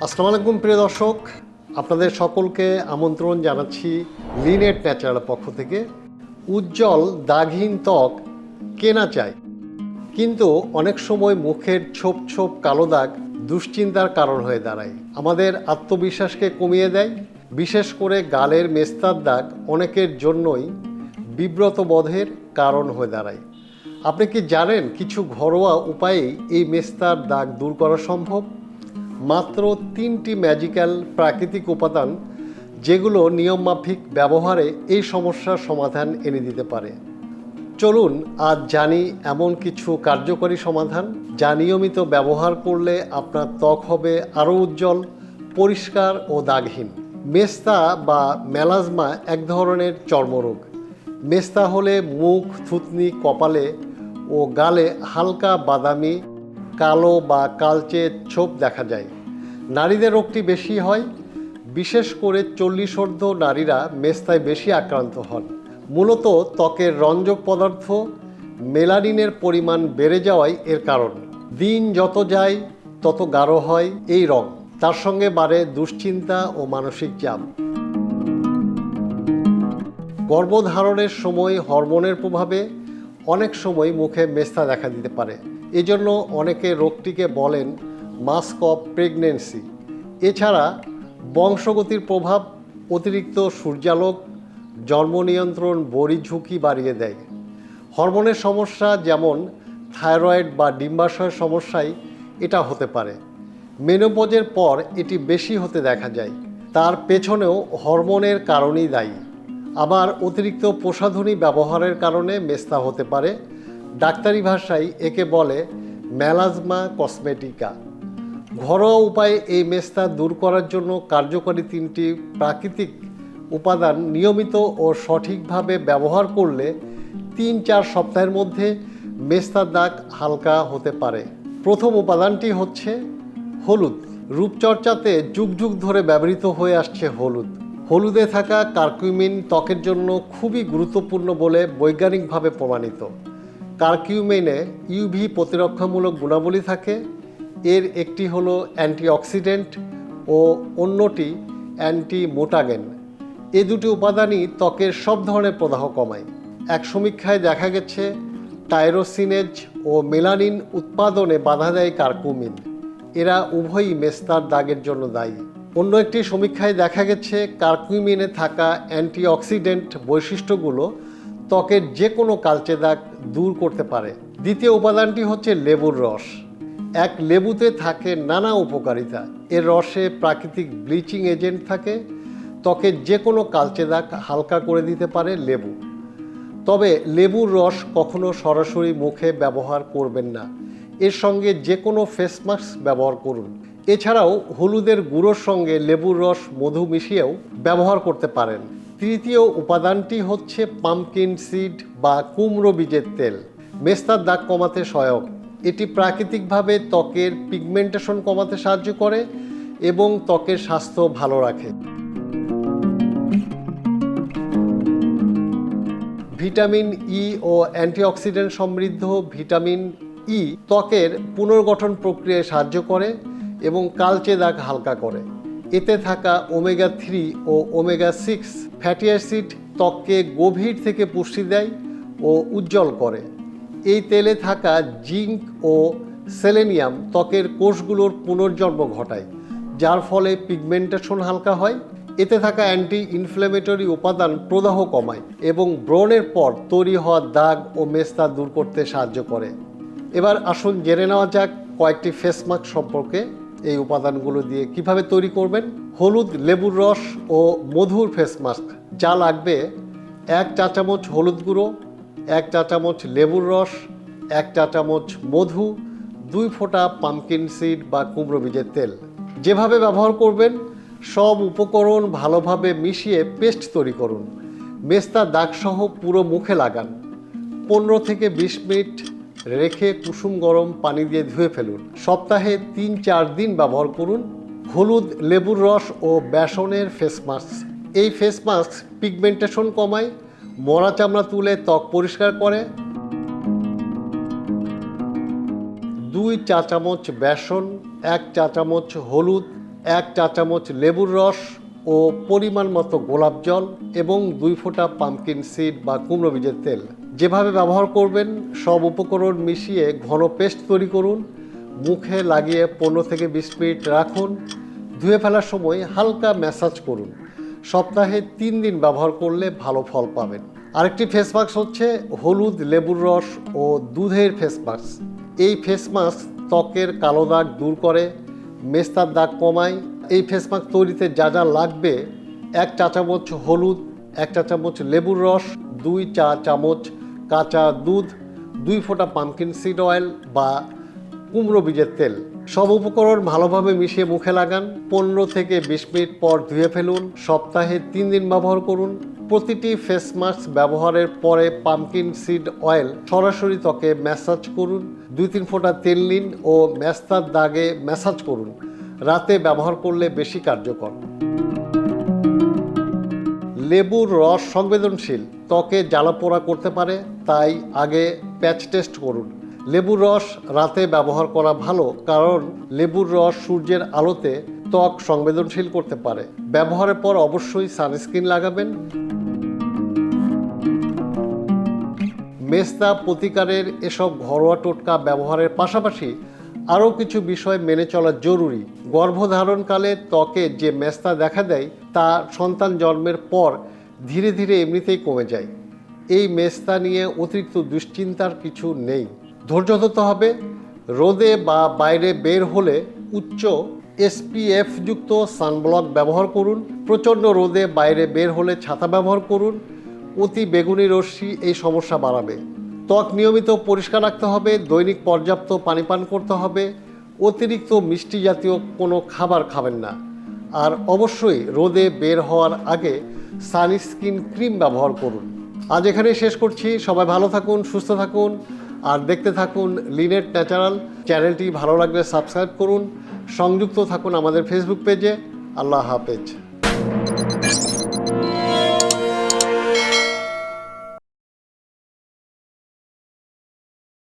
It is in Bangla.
আসসালামু আলাইকুম, প্রিয় দর্শক। আপনাদের সকলকে আমন্ত্রণ জানাচ্ছি লিনেট ন্যাচারাল পক্ষ থেকে। উজ্জ্বল দাগহীন ত্বক, কেনা চাই। কিন্তু অনেক সময় মুখের ছোপ ছোপ কালো দাগ দুশ্চিন্তার কারণ হয়ে দাঁড়ায়। আমাদের আত্মবিশ্বাসকে কমিয়ে দেয়। বিশেষ করে গালের মেস্তার দাগ অনেকের জন্যই বিব্রত বোধের কারণ হয়ে দাঁড়ায়। আপনি কি জানেন কিছু ঘরোয়া উপায়েই এই মেস্তার দাগ দূর করা সম্ভব? মাত্র তিনটি ম্যাজিক্যাল প্রাকৃতিক উপাদান যেগুলো নিয়মমাফিক ব্যবহারে এই সমস্যার সমাধান এনে দিতে পারে। চলুন আজ জানি এমন কিছু কার্যকরী সমাধান যা নিয়মিত ব্যবহার করলে আপনার ত্বক হবে আরও উজ্জ্বল, পরিষ্কার ও দাগহীন। মেস্তা বা মেলাজমা এক ধরনের চর্মরোগ। মেস্তা হলে মুখ, থুতনি, কপালে ও গালে হালকা বাদামি, কালো বা কালচে ছোপ দেখা যায়। নারীদের রোগটি বেশি হয়, বিশেষ করে চল্লিশোর্ধ নারীরা মেস্তায় বেশি আক্রান্ত হন। মূলত ত্বকের রঞ্জক পদার্থ, মেলানিনের পরিমাণ বেড়ে যাওয়াই এর কারণ। দিন যত যায়, তত গাঢ় হয় এই রং। তার সঙ্গে বাড়ে দুশ্চিন্তা ও মানসিক চাপ। গর্ভধারণের সময় হরমোনের প্রভাবে অনেক সময় মুখে মেস্তা দেখা দিতে পারে। এজন্য অনেকে রোগটিকে বলেন মাস্ক অফ প্রেগনেন্সি। এছাড়া বংশগতির প্রভাব অতিরিক্ত সূর্যালোক, জন্ম নিয়ন্ত্রণ, বড়ি ঝুঁকি বাড়িয়ে দেয়। হরমোনের সমস্যা যেমন থাইরয়েড বা ডিম্বাশয়ের সমস্যায় এটা হতে পারে। মেনোপজের পর এটি বেশি হতে দেখা যায়। তার পেছনেও হরমোনের কারণেই দায়ী। আবার অতিরিক্ত প্রসাধনী ব্যবহারের কারণে মেস্তা হতে পারে। ডাক্তারি ভাষায় একে বলে ম্যালাজমা কসমেটিকা। ঘরোয়া উপায়ে এই মেস্তা দূর করার জন্য কার্যকরী তিনটি প্রাকৃতিক উপাদান নিয়মিত ও সঠিকভাবে ব্যবহার করলে তিন চার সপ্তাহের মধ্যে মেস্তার দাগ হালকা হতে পারে। প্রথম উপাদানটি হচ্ছে হলুদ। রূপচর্চাতে যুগ যুগ ধরে ব্যবহৃত হয়ে আসছে হলুদ। হলুদে থাকা কার্কিউমিন ত্বকের জন্য খুবই গুরুত্বপূর্ণ বলে বৈজ্ঞানিকভাবে প্রমাণিত। কার্কিউমিনে ইউভি প্রতিরক্ষামূলক গুণাবলী থাকে। এর একটি হলো অ্যান্টিঅক্সিডেন্ট ও অন্যটি অ্যান্টি মোটাগেন এ দুটি উপাদানই ত্বকের সব ধরনের প্রদাহ কমায়। এক সমীক্ষায় দেখা গেছে, টাইরোসিনেজ ও মেলানিন উৎপাদনে বাধা দেয় কার্কুমিন। এরা উভয়ই মেস্তার দাগের জন্য দায়ী। অন্য একটি সমীক্ষায় দেখা গেছে, কার্কুমিনে থাকা অ্যান্টিঅক্সিডেন্ট বৈশিষ্ট্যগুলো ত্বকের যে কোনো কালচে দাগ দূর করতে পারে। দ্বিতীয় উপাদানটি হচ্ছে লেবুর রস। এক লেবুতে থাকে নানা উপকারিতা। এর রসে প্রাকৃতিক ব্লিচিং এজেন্ট থাকে। ত্বকের যে কোনো কালচে দাগ হালকা করে দিতে পারে লেবু। তবে লেবুর রস কখনো সরাসরি মুখে ব্যবহার করবেন না। এর সঙ্গে যে কোনো ফেস মাস্ক ব্যবহার করুন। এছাড়াও হলুদের গুঁড়োর সঙ্গে লেবুর রস মধু মিশিয়েও ব্যবহার করতে পারেন। তৃতীয় উপাদানটি হচ্ছে পামকিন সিড বা কুমড়ো বীজের তেল। মেস্তার দাগ কমাতে সহায়ক। এটি প্রাকৃতিকভাবে ত্বকের পিগমেন্টেশন কমাতে সাহায্য করে এবং ত্বকের স্বাস্থ্য ভালো রাখে। ভিটামিন ই ও অ্যান্টিঅক্সিডেন্ট সমৃদ্ধ ভিটামিন ই ত্বকের পুনর্গঠন প্রক্রিয়ায় সাহায্য করে এবং কালচে দাগ হালকা করে। এতে থাকা ওমেগা থ্রি ও ওমেগা সিক্স ফ্যাটি অ্যাসিড ত্বককে গভীর থেকে পুষ্টি দেয় ও উজ্জ্বল করে। এই তেলে থাকা জিঙ্ক ও সেলেনিয়াম ত্বকের কোষগুলোর পুনর্জন্ম ঘটায়, যার ফলে পিগমেন্টেশন হালকা হয়। এতে থাকা অ্যান্টি ইনফ্ল্যামেটরি উপাদান প্রদাহ কমায় এবং ব্রণের পর তৈরি হওয়া দাগ ও মেস্তা দূর করতে সাহায্য করে। এবার আসুন জেনে নেওয়া যাক কয়েকটি ফেস মাস্ক সম্পর্কে এই উপাদানগুলো দিয়ে কীভাবে তৈরি করবেন। হলুদ লেবুর রস ও মধুর ফেস মাস্ক যা লাগবে এক চা চামচ হলুদ গুঁড়ো এক চা চামচ লেবুর রস, এক চা চামচ মধু, দুই ফোঁটা পামকিন সিড বা কুমড়ো বীজের তেল। যেভাবে ব্যবহার করবেন, সব উপকরণ ভালোভাবে মিশিয়ে পেস্ট তৈরি করুন। মেস্তা দাগসহ পুরো মুখে লাগান। পনেরো থেকে বিশ মিনিট রেখে কুসুম গরম পানি দিয়ে ধুয়ে ফেলুন। সপ্তাহে তিন চার দিন ব্যবহার করুন হলুদ, লেবুর রস ও বেসনের ফেস মাস্ক এই ফেস মাস্ক পিগমেন্টেশন কমায় মরা চামড়া তুলে ত্বক পরিষ্কার করে। দুই চা চামচ বেসন, এক চা চামচ হলুদ, এক চা চামচ লেবুর রস ও পরিমাণ মতো গোলাপ জল এবং দুই ফোঁটা পামকিন সিড বা কুমড়ো বীজের তেল। যেভাবে ব্যবহার করবেন, সব উপকরণ মিশিয়ে ঘন পেস্ট তৈরি করুন। মুখে লাগিয়ে পনেরো থেকে বিশ মিনিট রাখুন। ধুয়ে ফেলার সময় হালকা ম্যাসাজ করুন। সপ্তাহে তিন দিন ব্যবহার করলে ভালো ফল পাবেন। আরেকটি ফেস মাস্ক হচ্ছে হলুদ লেবুর রস ও দুধের ফেস মাস্ক এই ফেস মাস্ক ত্বকের কালো দাগ দূর করে, মেস্তার দাগ কমায়। এই ফেস মাস্ক তৈরিতে যা যা লাগবে, এক চা চামচ হলুদ, এক চা চামচ লেবুর রস, দুই চা চামচ কাঁচা দুধ, দুই ফোঁটা পামকিন সিড অয়েল বা কুমড়ো বীজের তেল। সব উপকরণ ভালোভাবে মিশিয়ে মুখে লাগান। পনেরো থেকে বিশ মিনিট পর ধুয়ে ফেলুন। সপ্তাহে তিন দিন ব্যবহার করুন। প্রতিটি ফেস মাস্ক ব্যবহারের পরে পামকিন সিড অয়েল সরাসরি ত্বকে ম্যাসাজ করুন। দুই তিন ফোঁটা তেল নিন ও ম্যাস্তার দাগে ম্যাসাজ করুন। রাতে ব্যবহার করলে বেশি কার্যকর। লেবুর রস সংবেদনশীল। ত্বকে জ্বালা জ্বালাপোড়া করতে পারে, তাই আগে প্যাচ টেস্ট করুন। লেবুর রস রাতে ব্যবহার করা ভালো কারণ লেবুর রস সূর্যের আলোতে ত্বক সংবেদনশীল করতে পারে। ব্যবহারের পর অবশ্যই সানস্ক্রিন লাগাবেন। মেস্তা প্রতিকারের এসব ঘরোয়া টোটকা ব্যবহারের পাশাপাশি আরও কিছু বিষয় মেনে চলা জরুরি। গর্ভধারণকালে ত্বকে যে মেস্তা দেখা দেয়, তা সন্তান জন্মের পর ধীরে ধীরে এমনিতেই কমে যায়। এই মেস্তা নিয়ে অতিরিক্ত দুশ্চিন্তার কিছু নেই। ধৈর্য ধরতে হবে। রোদে বা বাইরে বের হলে উচ্চ এসপিএফ যুক্ত সানব্লক ব্যবহার করুন। প্রচণ্ড রোদে বাইরে বের হলে ছাতা ব্যবহার করুন। অতি বেগুনি রশ্মি এই সমস্যা বাড়াবে। ত্বক নিয়মিত পরিষ্কার রাখতে হবে, দৈনিক পর্যাপ্ত পানি পান করতে হবে। অতিরিক্ত মিষ্টি জাতীয় কোনো খাবার খাবেন না। আর অবশ্যই রোদে বের হওয়ার আগে সানস্ক্রিন ক্রিম ব্যবহার করুন। আজ এখানেই শেষ করছি। সবাই ভালো থাকুন, সুস্থ থাকুন। আর দেখতে থাকুন লিনেট ন্যাচারাল। চ্যানেলটি ভালো লাগলে সাবস্ক্রাইব করুন। সংযুক্ত থাকুন আমাদের ফেসবুক পেজে আল্লাহ হাফেজ।